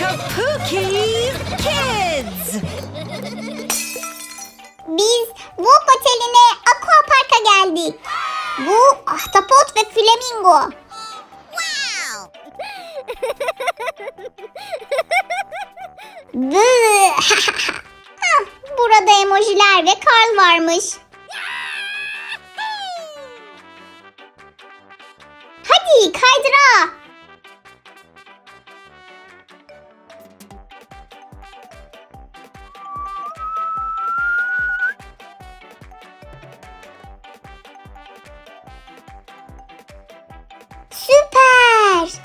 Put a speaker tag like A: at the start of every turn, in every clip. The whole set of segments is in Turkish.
A: Kapuki Kids.
B: Biz Wok Oteli'ne Aqua Park'a geldik. Bu ahtapot ve flamingo. Hah, Burada emojiler ve Karl varmış. Hadi kaydıra. Süper.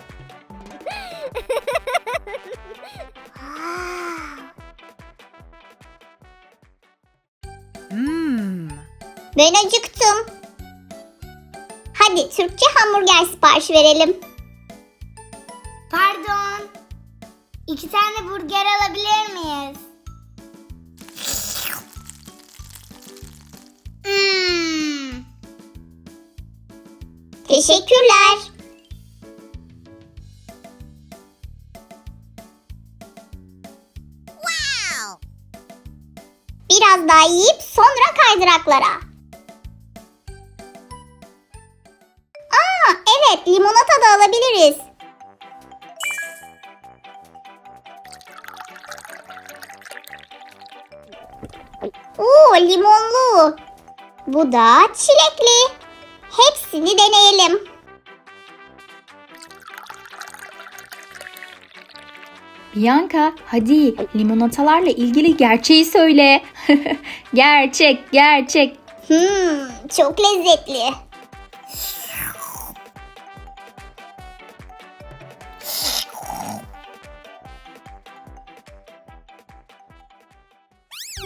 A: Hmm.
B: Ben acıktım. Hadi Türkçe hamburger sipariş verelim. Pardon. İki tane burger alabilir miyiz? Hmm. Teşekkürler. Biraz daha yiyip sonra kaydıraklara. Aa, evet limonata da alabiliriz. Oo, limonlu. Bu da çilekli. Hepsini deneyelim.
C: Bianca hadi limonatalarla ilgili gerçeği söyle. gerçek gerçek.
B: Hmm, çok lezzetli.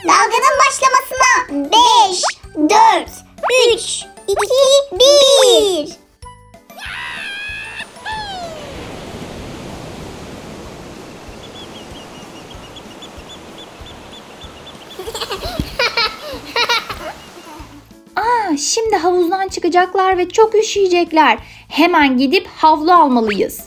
B: Dalganın başlamasına 5, 4, 3, 2, 1.
C: Şimdi havuzdan çıkacaklar ve çok üşüyecekler. Hemen gidip havlu almalıyız.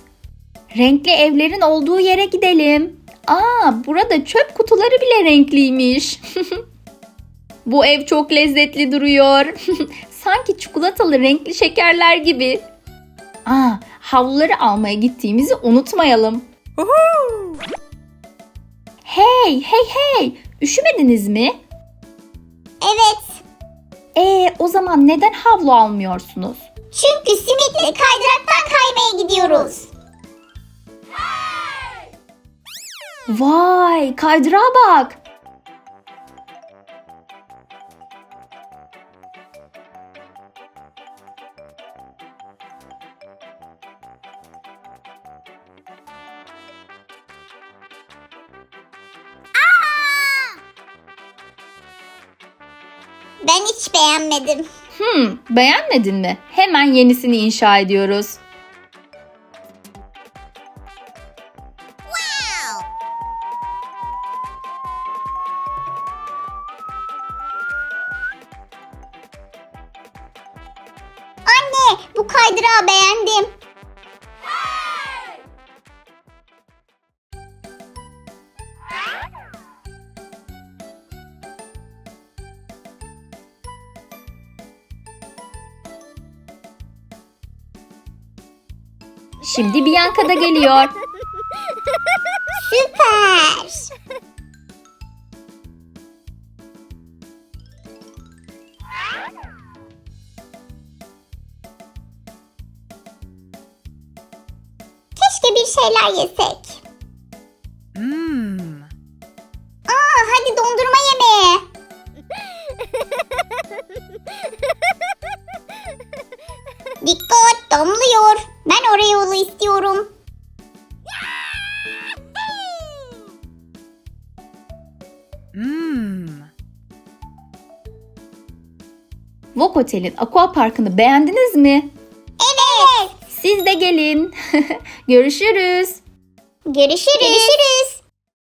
C: Renkli evlerin olduğu yere gidelim. Aa burada çöp kutuları bile renkliymiş. Bu ev çok lezzetli duruyor. Sanki çikolatalı renkli şekerler gibi. Aa havluları almaya gittiğimizi unutmayalım. Hey hey hey üşümediniz mi?
B: Evet,
C: Ee o zaman neden havlu almıyorsunuz?
B: çünkü simitle kaydıraktan kaymaya gidiyoruz.
C: Vay kaydırağa bak.
B: Ben hiç beğenmedim.
C: Hmm, beğenmedin mi? Hemen yenisini inşa ediyoruz.
B: Anne, bu kaydırağı beğendim.
C: Şimdi Bianca da geliyor.
B: Süper. Keşke bir şeyler yesek. Ben Oreo'lu istiyorum.
A: Hmm.
C: Vok Otel'in aqua parkını beğendiniz mi?
B: Evet.
C: Siz de gelin. Görüşürüz.
B: Görüşürüz. Görüşürüz.